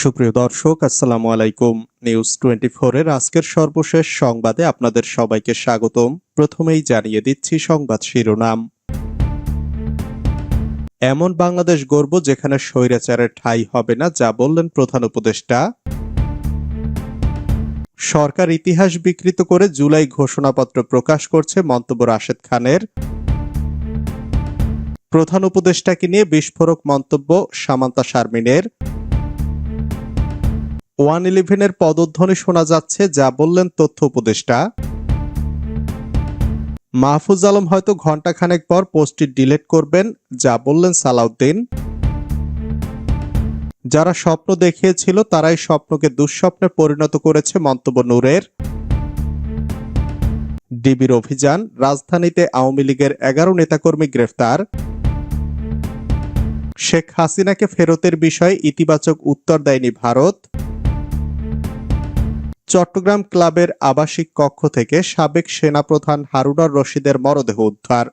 সুপ্রিয় দর্শক, আসসালামু আলাইকুম। নিউজ টোয়েন্টি এর আজকের সর্বশেষ সংবাদে আপনাদের সবাইকে স্বাগতম। প্রথমেই জানিয়ে দিচ্ছি সংবাদ শিরোনাম। এমন বাংলাদেশ গর্ব যেখানে স্বৈরাচারের ঠাঁই হবে না, যা বললেন প্রধান উপদেষ্টা। সরকার ইতিহাস বিকৃত করে জুলাই ঘোষণাপত্র প্রকাশ করছে মন্তব্য রাশেদ খানের। প্রধান উপদেষ্টাকে নিয়ে বিস্ফোরক মন্তব্য সামান্তা শারমিনের। ওয়ান ইলেভেনের পদধ্বনি শোনা যাচ্ছে, যা বললেন তথ্য উপদেষ্টা। মাহফুজ আলম হয়তো ঘন্টাখানেক পর পোস্টটি ডিলিট করবেন, যা বললেন সালাউদ্দিন। যারা স্বপ্ন দেখিয়েছিল, তারাই স্বপ্নকে দুঃস্বপ্নে পরিণত করেছে মন্তব্য নূরের। ডিবির অভিযান, রাজধানীতে আওয়ামী লীগের এগারো নেতাকর্মী গ্রেফতার। শেখ হাসিনাকে ফেরতের বিষয়ে ইতিবাচক উত্তর দেয়নি ভারত। চট্টগ্রাম ক্লাবের আবাসিক কক্ষ থেকে সাবেক সেনাপ্রধান হারুনার রশিদের মরদেহ উদ্ধার।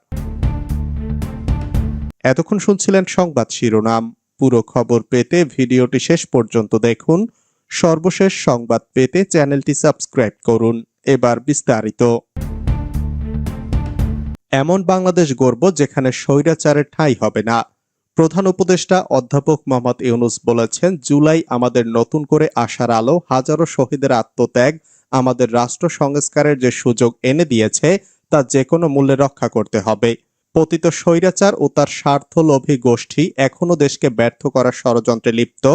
এতক্ষণ শুনছিলেন সংবাদ শিরোনাম। পুরো খবর পেতে ভিডিওটি শেষ পর্যন্ত দেখুন। সর্বশেষ সংবাদ পেতে চ্যানেলটি সাবস্ক্রাইব করুন। এবার বিস্তারিত। এমন বাংলাদেশ গর্ব যেখানে স্বৈরাচারের ঠাঁই হবে না। প্রধান উপদেষ্টা অধ্যাপক মোহাম্মদ ইউনুস বলেছেন, জুলাই আমাদের নতুন করে আসার আলো, হাজারো শহীদের আত্মত্যাগ, আমাদের রাষ্ট্র সংস্কারের যে সুযোগ এনে দিয়েছে, তা যে কোনো মূল্যে রক্ষা করতে হবে। পতিত স্বৈরাচার ও তার স্বার্থলোভী গোষ্ঠী এখনও দেশকে ব্যর্থ করার ষড়যন্ত্রে লিপ্ত।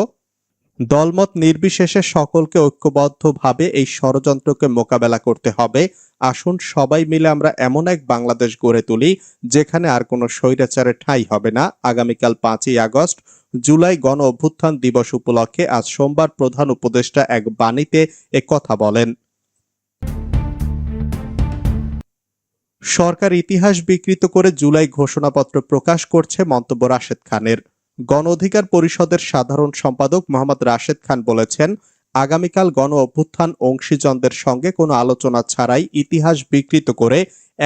দলমত নির্বিশেষে সকলকে ঐক্যবদ্ধভাবে এই ষড়যন্ত্রকে মোকাবেলা করতে হবে। আসুন সবাই মিলে আমরা এমন এক বাংলাদেশ গড়ে তুলি, যেখানে আর কোনো স্বৈরাচারের ঠাঁই হবে না। আগামীকাল পাঁচই আগস্ট, জুলাই গণ অভ্যুত্থান দিবস উপলক্ষে আজ সোমবার প্রধান উপদেষ্টা এক বাণীতে কথা বলেন। সরকার ইতিহাস বিকৃত করে জুলাই ঘোষণাপত্র প্রকাশ করছে মন্তব্য রাশেদ খানের। গণ অধিকার পরিষদের সাধারণ সম্পাদক মোহাম্মদ রাশেদ খান বলেছেন, আগামীকাল গণ অভ্যুত্থান অংশীজনদের সঙ্গে কোনো আলোচনা ছাড়াই ইতিহাস বিকৃত করে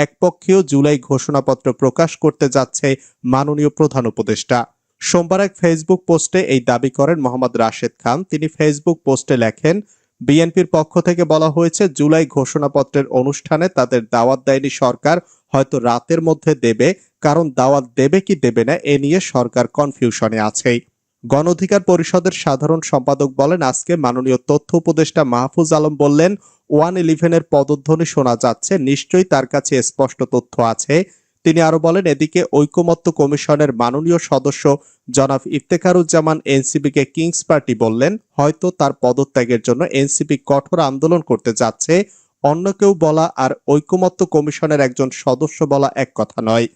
একপক্ষীয় জুলাই ঘোষণাপত্র প্রকাশ করতে যাচ্ছে মাননীয় প্রধান উপদেষ্টা। সোমবার এক ফেসবুক পোস্টে এই দাবি করেন মোহাম্মদ রাশেদ খান। তিনি ফেসবুক পোস্টে লেখেন, বিএনপির পক্ষ থেকে বলা হয়েছে, জুলাই ঘোষণাপত্রের অনুষ্ঠানে তাদের দাওয়াত দেয়নি সরকার হয়তো রাতের মধ্যে দেবে, কারণ দাওয়াত দেবে কি দেবে না এ নিয়ে সরকার কনফিউশনে আছে গণ অধিকার পরিষদের সাধারণ সম্পাদক বলেন, আজকে মাননীয় তথ্য উপদেষ্টা মাহফুজ আলম বললেন, ওয়ান ইলেভেনের পদধ্বনি শোনা যাচ্ছে, নিশ্চয়ই তার কাছে স্পষ্ট তথ্য আছে। তিনি আরও বলেন, এদিকে ঐকমত্য কমিশনের মাননীয় সদস্য জনাব ইফতেখারুজ্জামান এনসিপিকে কিংস পার্টি বললেন, হয়তো তার পদত্যাগের জন্য এনসিপি কঠোর আন্দোলন করতে যাচ্ছে। অন্য কেউ বলা আর ঐকমত্য কমিশনের একজন সদস্য বলা এক কথা নয়।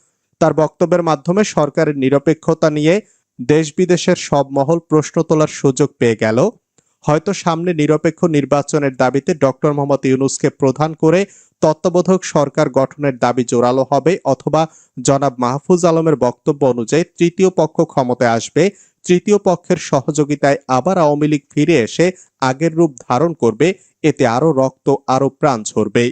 তার বক্তব্যের মাধ্যমে সরকারের নিরপেক্ষতা নিয়ে দেশ বিদেশের সব মহল প্রশ্ন তোলার সুযোগ পেয়ে গেল। হয়তো সামনে নিরপেক্ষ নির্বাচনের দাবিতে ডক্টর মোহাম্মদ ইউনুসকে প্রধান করে তত্ত্বাবধায়ক সরকার গঠনের দাবি জোরালো হবে অথবা জনাব মাহফুজ আলমের বক্তব্য অনুযায়ী তৃতীয় পক্ষ ক্ষমতায় আসবে তৃতীয় পক্ষের সহযোগিতায় আবার আওয়ামী লীগ ফিরে এসে আগের রূপ ধারণ করবে, এতে আরও রক্ত আরও প্রাণ ঝরবে।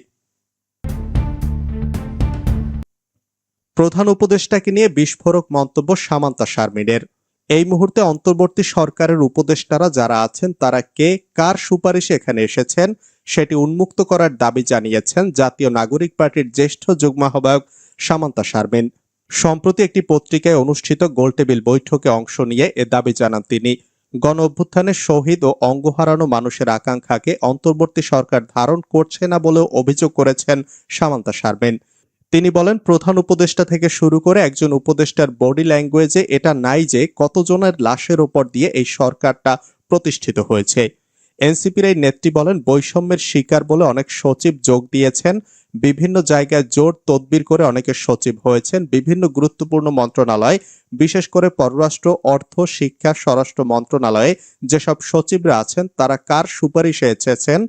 প্রধান উপদেষ্টাকে নিয়ে বিস্ফোরক মন্তব্য সামান্তা শারমিনের। এই মুহূর্তে অন্তর্বর্তী সরকারের উপদেষ্টারা যারা আছেন, তারা কে, কার সুপারিশে এখানে এসেছেন, সেটি উন্মুক্ত করার দাবি জানিয়েছেন জাতীয় নাগরিক পার্টির জ্যেষ্ঠ যুগ্ম আহ্বায়ক সামান্তা শারমিন। সম্প্রতি একটি পত্রিকায় অনুষ্ঠিত গোলটেবিল বৈঠকে অংশ নিয়ে এ দাবি জানান তিনি। গণ অভ্যুত্থানে শহীদ ও অঙ্গ হারানো মানুষের আকাঙ্ক্ষাকে অন্তর্বর্তী সরকার ধারণ করছে না বলেও অভিযোগ করেছেন সামান্তা শারমিন। তিনি বলেন, প্রধান উপদেষ্টা থেকে শুরু করে একজন উপদেষ্টার বডি ল্যাঙ্গুয়েজে এটা নাই যে কতজনের লাশের ওপর দিয়ে এই সরকারটা প্রতিষ্ঠিত হয়েছে। এনসিপির এই নেত্রী বলেন, বৈষম্যের শিকার বলে অনেক সচিব যোগ দিয়েছেন। বিভিন্ন জায়গায় জোর তদবির করে অনেকে সচিব হয়েছেন। বিভিন্ন গুরুত্বপূর্ণ মন্ত্রণালয়, বিশেষ করে পররাষ্ট্র, অর্থ, শিক্ষা, স্বরাষ্ট্র মন্ত্রণালয়ে যেসব সচিবরা আছেন, তারা কার সুপারিশে এসেছেন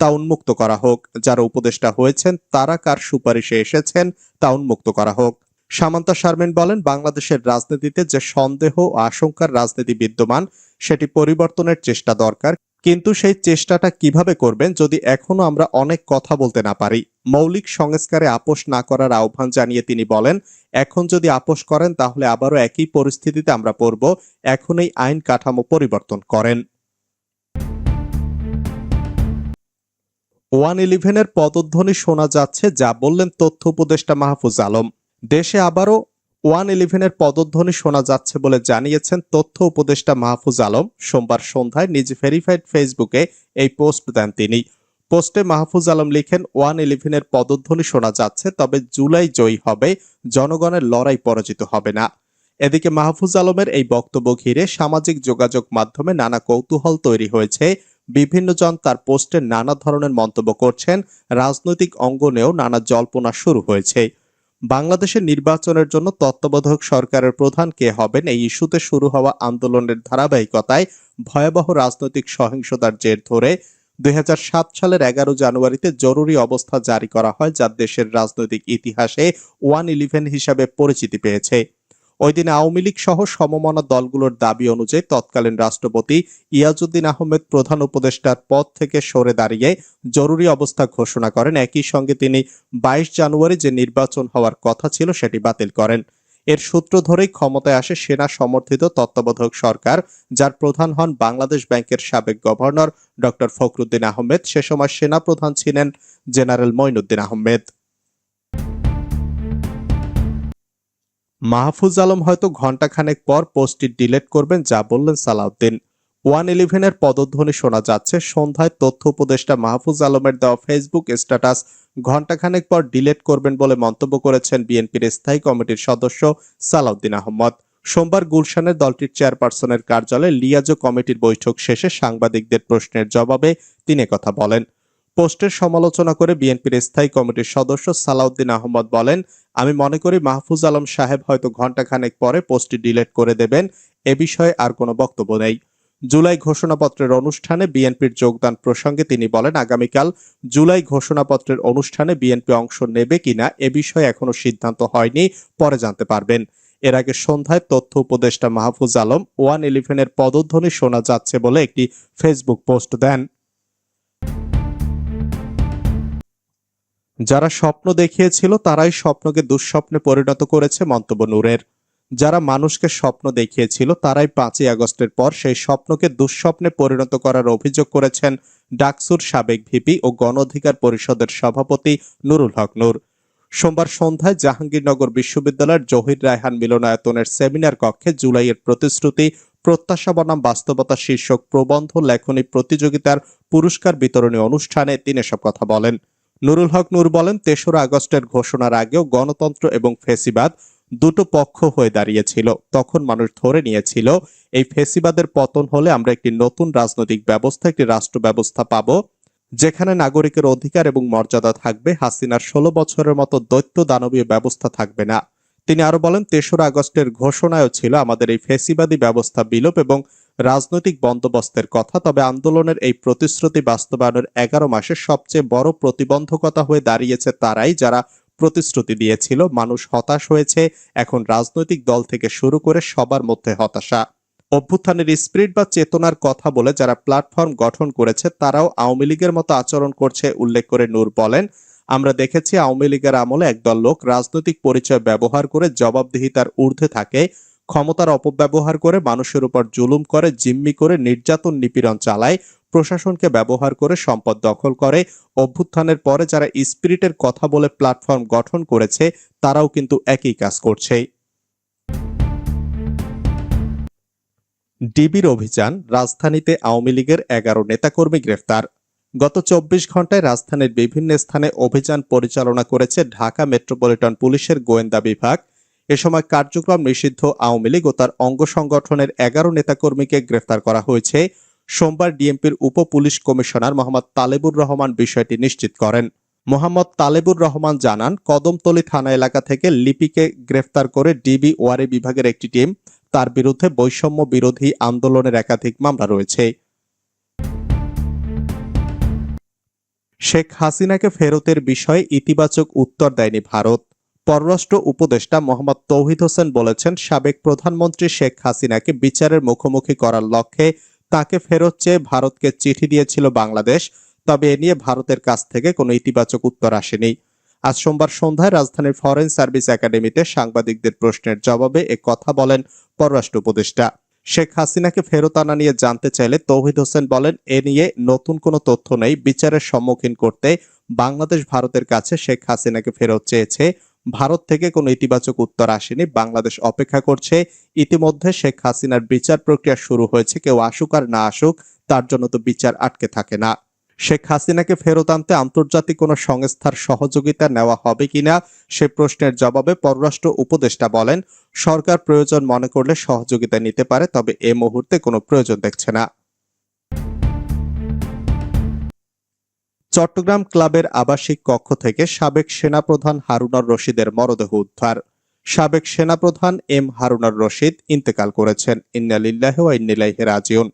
তা উন্মুক্ত করা হোক। যারা উপদেষ্টা হয়েছেন, তারা কার সুপারিশে এসেছেন তা উন্মুক্ত করা হোক। সামান্তা শারমিন বলেন, বাংলাদেশের রাজনীতিতে যে সন্দেহ ও আশঙ্কার রাজনীতি বিদ্যমান, সেটি পরিবর্তনের চেষ্টা দরকার। কিন্তু সেই চেষ্টাটা কীভাবে করবেন, যদি এখনও আমরা অনেক কথা বলতে না পারি? মৌলিক সংস্কারে আপোষ না করার আহ্বান জানিয়ে তিনি বলেন, এখন যদি আপোষ করেন, তাহলে আবারও একই পরিস্থিতিতে আমরা পড়ব। এখন এই আইন কাঠামো পরিবর্তন করেন। ওয়ান ইলেভেনের পদধ্বনি শোনা যাচ্ছে যা বললেন তথ্য উপদেষ্টা মাহফুজ আলম। দেশে আবারও ওয়ান ইলেভেনের পদধ্বনি শোনা যাচ্ছে বলে জানিয়েছেন তথ্য উপদেষ্টা মাহফুজ আলম। সোমবার সন্ধ্যায় নিজ ভেরিফাইড ফেসবুকে এই পোস্ট দেন তিনি। পোস্টে মাহফুজ আলম লিখেন, ওয়ান ইলেভেনের পদধ্বনি শোনা যাচ্ছে, তবে জুলাই জয়ী হবে, জনগণের লড়াই পরাজিত হবে না। এদিকে মাহফুজ আলমের এই বক্তব্য ঘিরে সামাজিক যোগাযোগ মাধ্যমে নানা কৌতূহল তৈরি হয়েছে। বিভিন্ন জন তার পোস্টে নানা ধরনের মন্তব্য করছেন, রাজনৈতিক অঙ্গনেও নানা জল্পনা শুরু হয়েছে। বাংলাদেশের নির্বাচনের জন্য তত্ত্বাবধায়ক সরকারের প্রধান কে হবেন এই ইস্যুতে শুরু হওয়া আন্দোলনের ধারাবাহিকতায় ভয়াবহ রাজনৈতিক সহিংসতার জের ধরে দুই হাজার সাত সালের এগারো জানুয়ারিতে জরুরি অবস্থা জারি করা হয় যা দেশের রাজনৈতিক ইতিহাসে ওয়ান ইলেভেন হিসাবে পরিচিতি পেয়েছে। ওই দিন আওয়ামী লীগ সহ সমমনা দলগুলোর দাবি অনুযায়ী তৎকালীন রাষ্ট্রপতি ইয়াজউদ্দিন আহমেদ প্রধান উপদেষ্টার পদ থেকে সরে দাঁড়িয়ে জরুরি অবস্থা ঘোষণা করেন। একই সঙ্গে তিনি বাইশ জানুয়ারি যে নির্বাচন হওয়ার কথা ছিল সেটি বাতিল করেন। এর সূত্র ধরেই ক্ষমতায় আসে সেনা সমর্থিত তত্ত্বাবধায়ক সরকার, যার প্রধান হন বাংলাদেশ ব্যাংকের সাবেক গভর্নর ডক্টর ফখরুদ্দিন আহমেদ। সে সময় সেনা প্রধান ছিলেন জেনারেল মঈনুদ্দিন আহমেদ। মাহফুজ আলম হয়তো ঘন্টাখানেক পর পোস্টটি ডিলিট করবেন, যা বললেন সালাউদ্দিন। ওয়ান ইলেভেনের পদধ্বনি শোনা যাচ্ছে। সন্ধ্যায় তথ্য উপদেষ্টা মাহফুজ আলমের দেওয়া ফেসবুক স্ট্যাটাস ঘন্টাখানেক পর ডিলেট করবেন বলে মন্তব্য করেছেন বিএনপির স্থায়ী কমিটির সদস্য সালাউদ্দিন আহমদ। সোমবার গুলশানের দলটির চেয়ারপারসনের কার্যালয়ে লিয়াজো কমিটির বৈঠক শেষে সাংবাদিকদের প্রশ্নের জবাবে তিনি কথা বলেন। পোস্টের সমালোচনা করে বিএনপির স্থায়ী কমিটির সদস্য সালাউদ্দিন আহমদ বলেন, আমি মনে করি মাহফুজ আলম সাহেব হয়তো ঘণ্টাখানেক পরে পোস্টটি ডিলিট করে দেবেন, এ বিষয়ে আর কোনো বক্তব্য নেই। জুলাই ঘোষণাপত্রের অনুষ্ঠানে বিএনপির যোগদান প্রসঙ্গে তিনি বলেন, আগামীকাল জুলাই ঘোষণাপত্রের অনুষ্ঠানে বিএনপি অংশ নেবে কিনা এ বিষয়ে এখনও সিদ্ধান্ত হয়নি, পরে জানতে পারবেন। এর আগে সন্ধ্যায় তথ্য উপদেষ্টা মাহফুজ আলম ওয়ান ইলেভেনের পদধ্বনি শোনা যাচ্ছে বলে একটি ফেসবুক পোস্ট দেন। যারা স্বপ্ন দেখিয়েছিল, তারাই স্বপ্নকে দুঃস্বপ্নে পরিণত করেছে মন্তব্য নূরের। যারা মানুষকে স্বপ্ন দেখিয়েছিল, তারাই পাঁচই আগস্টের পর সেই স্বপ্নকে দুঃস্বপ্নে পরিণত করার অভিযোগ করেছেন ডাকসুর সাবেক ভিপি ও গণ অধিকার পরিষদের সভাপতি নুরুল হক নূর। সোমবার সন্ধ্যায় জাহাঙ্গীরনগর বিশ্ববিদ্যালয়ের জহির রায়হান মিলনায়তনের সেমিনার কক্ষে জুলাইয়ের প্রতিশ্রুতি, প্রত্যাশা বনাম বাস্তবতা শীর্ষক প্রবন্ধ, লেখনী, প্রতিযোগিতার পুরস্কার বিতরণী অনুষ্ঠানে তিনি এসব কথা বলেন। নুরুল হক নূর বলেন, তেসরা আগস্টের ঘোষণার আগেও গণতন্ত্র এবং ফেসিবাদ দুটো পক্ষ হয়ে দাঁড়িয়েছিল। তখন মানুষ ধরে নিয়েছিল, এই ফেসিবাদের পতন হলে আমরা একটি নতুন রাজনৈতিক ব্যবস্থা, একটি রাষ্ট্র ব্যবস্থা পাব, যেখানে নাগরিকের অধিকার এবং মর্যাদা থাকবে। হাসিনার ষোলো বছরের মতো দৈত্য দানবীয় ব্যবস্থা থাকবে না। তিনি আরও বলেন, তেসরা আগস্টের ঘোষণায়ও ছিল আমাদের এই ফেসিবাদী ব্যবস্থা বিলোপ এবং রাজনৈতিক বন্দোবস্তের কথা, তবে আন্দোলনের এই প্রতিশ্রুতি বাস্তবায়নের এগারো মাসে সবচেয়ে বড় প্রতিবন্ধকতা হয়ে দাঁড়িয়েছে তারাই, যারা প্রতিশ্রুতি দিয়েছিল, মানুষ হতাশ হয়েছে, এখন রাজনৈতিক দল থেকে শুরু করে সবার মধ্যে হতাশা। অভ্যুত্থানের স্পিরিট বা চেতনার কথা বলে যারা প্ল্যাটফর্ম গঠন করেছে, তারাও আওয়ামী লীগের মতো আচরণ করছে, উল্লেখ করে নূর বলেন। আমরা দেখেছি আওয়ামী লীগের আমলে একদল লোক রাজনৈতিক পরিচয় ব্যবহার করে জবাবদিহিতার ঊর্ধ্বে থাকে। ক্ষমতার অপব্যবহার করে মানুষের উপর জুলুম করে, জিম্মি করে, নির্যাতন, নিপীড়ন চালায়, প্রশাসনকে ব্যবহার করে সম্পদ দখল করে। অভ্যুত্থানের পরে যারা স্পিরিটের কথা বলে প্ল্যাটফর্ম গঠন করেছে, তারাও কিন্তু একই কাজ করছে। ডিবির অভিযান, রাজধানীতে আওয়ামী লীগের এগারো নেতাকর্মী গ্রেফতার। গত চব্বিশ ঘন্টায় রাজধানীর বিভিন্ন স্থানে অভিযান পরিচালনা করেছে ঢাকা মেট্রোপলিটন পুলিশের গোয়েন্দা বিভাগ। এ সময় কার্যক্রম নিষিদ্ধ আওয়ামী লীগ ও তার অঙ্গ সংগঠনের এগারো নেতাকর্মীকে গ্রেফতার করা হয়েছে। সোমবার ডিএমপির উপ পুলিশ কমিশনার মোহাম্মদ তালেবুর রহমান বিষয়টি নিশ্চিত করেন। মোহাম্মদ তালেবুর রহমান জানান, কদমতলী থানা এলাকা থেকে লিপিকে গ্রেফতার করে ডিবি ওয়ারে বিভাগের একটি টিম, তার বিরুদ্ধে বৈষম্য বিরোধী আন্দোলনের একাধিক মামলা রয়েছে। শেখ হাসিনাকে ফেরতের বিষয়ে ইতিবাচক উত্তর দেয়নি ভারত। পররাষ্ট্র উপদেষ্টা মোহাম্মদ তৌহিদ হোসেন বলেছেন, সাবেক প্রধানমন্ত্রী শেখ হাসিনাকে বিচারের মুখোমুখি করার লক্ষ্যে তাকে ফেরত চেয়ে ভারতকে চিঠি দিয়েছিল বাংলাদেশ, তবে এ নিয়ে ভারতের কাছ থেকে কোনো ইতিবাচক উত্তর আসেনি। আজ সোমবার সন্ধ্যায় রাজধানীর ফরেন সার্ভিস একাডেমিতে সাংবাদিকদের প্রশ্নের জবাবে এ কথা বলেন পররাষ্ট্র উপদেষ্টা। শেখ হাসিনাকে ফেরত আনা নিয়ে জানতে চাইলে তৌহিদ হোসেন বলেন, এ নিয়ে নতুন কোনো তথ্য নেই, বিচারের সম্মুখীন করতে বাংলাদেশ ভারতের কাছে শেখ হাসিনাকে ফেরত চেয়েছে ভারত থেকে কোনো ইতিবাচক উত্তর আসেনি। বাংলাদেশ অপেক্ষা করছে। ইতিমধ্যে শেখ হাসিনার বিচার প্রক্রিয়া শুরু হয়েছে। কেউ আসুক আর না আসুক, তার জন্য তো বিচার আটকে থাকে না। শেখ হাসিনাকে ফেরত আনতে আন্তর্জাতিক কোনো সংস্থার সহযোগিতা নেওয়া হবে কিনা, সে প্রশ্নের জবাবে পররাষ্ট্র উপদেষ্টা বলেন, সরকার প্রয়োজন মনে করলে সহযোগিতা নিতে পারে, তবে এ মুহূর্তে কোনো প্রয়োজন দেখছে না। চট্টগ্রাম ক্লাবের আবাসিক কক্ষ থেকে সাবেক সেনাপ্রধান হারুনার রশিদের মরদেহ উদ্ধার। সাবেক সেনাপ্রধান এম হারুনার রশিদ ইন্তেকাল করেছেন। ইন্নালিল্লাহ ওয়া ইন্নিলাইহি রাজিউন।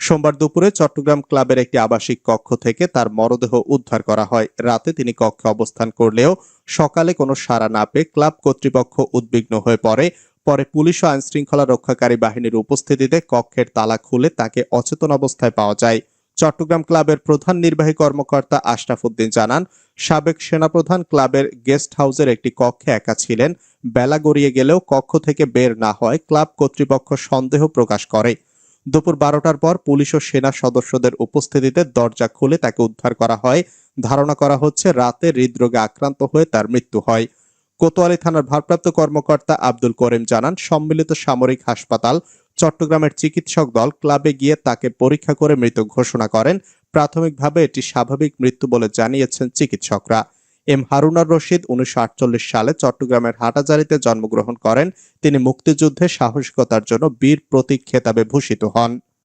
সোমবার দুপুরে চট্টগ্রাম ক্লাবের একটি আবাসিক কক্ষ থেকে তার মরদেহ উদ্ধার করা হয়। রাতে তিনি কক্ষে অবস্থান করলেও সকালে কোনো সাড়া না পেয়ে ক্লাব কর্তৃপক্ষ উদ্বিগ্ন হয়ে পড়ে। পরে পুলিশ ও আইনশৃঙ্খলা রক্ষাকারী বাহিনীর উপস্থিতিতে কক্ষের তালা খুলে তাকে অচেতন অবস্থায় পাওয়া যায়। চট্টগ্রাম ক্লাবের প্রধান নির্বাহী কর্মকর্তা আশরাফ উদ্দিন জানান, সাবেক সেনাপ্রধান ক্লাবের গেস্ট হাউসের একটি কক্ষে একা ছিলেন। বেলা গড়িয়ে গেলেও কক্ষ থেকে বের না হয় ক্লাব কর্তৃপক্ষ সন্দেহ প্রকাশ করে। দুপুর বারোটার পর পুলিশ ও সেনা সদস্যদের উপস্থিতিতে দরজা খুলে তাকে উদ্ধার করা হয়। ধারণা করা হচ্ছে, রাতে হৃদরোগে আক্রান্ত হয়ে তার মৃত্যু হয়। কোতোয়ালি থানার ভারপ্রাপ্ত কর্মকর্তা আব্দুল করিম জানান, সম্মিলিত সামরিক হাসপাতাল চট্টগ্রামের চিকিৎসক দল ক্লাবে গিয়ে তাকে পরীক্ষা করে মৃত ঘোষণা করেন। প্রাথমিকভাবে এটি স্বাভাবিক মৃত্যু বলে জানিয়েছেন চিকিৎসকরা। এম হারুনার রশিদ উনিশশো আটচল্লিশ সালে চট্টগ্রামের হাটাজারিতে জন্মগ্রহণ করেন। তিনি মুক্তিযুদ্ধে সাহসিকতার জন্য বীর প্রতীক খেতাবে ভূষিত হন।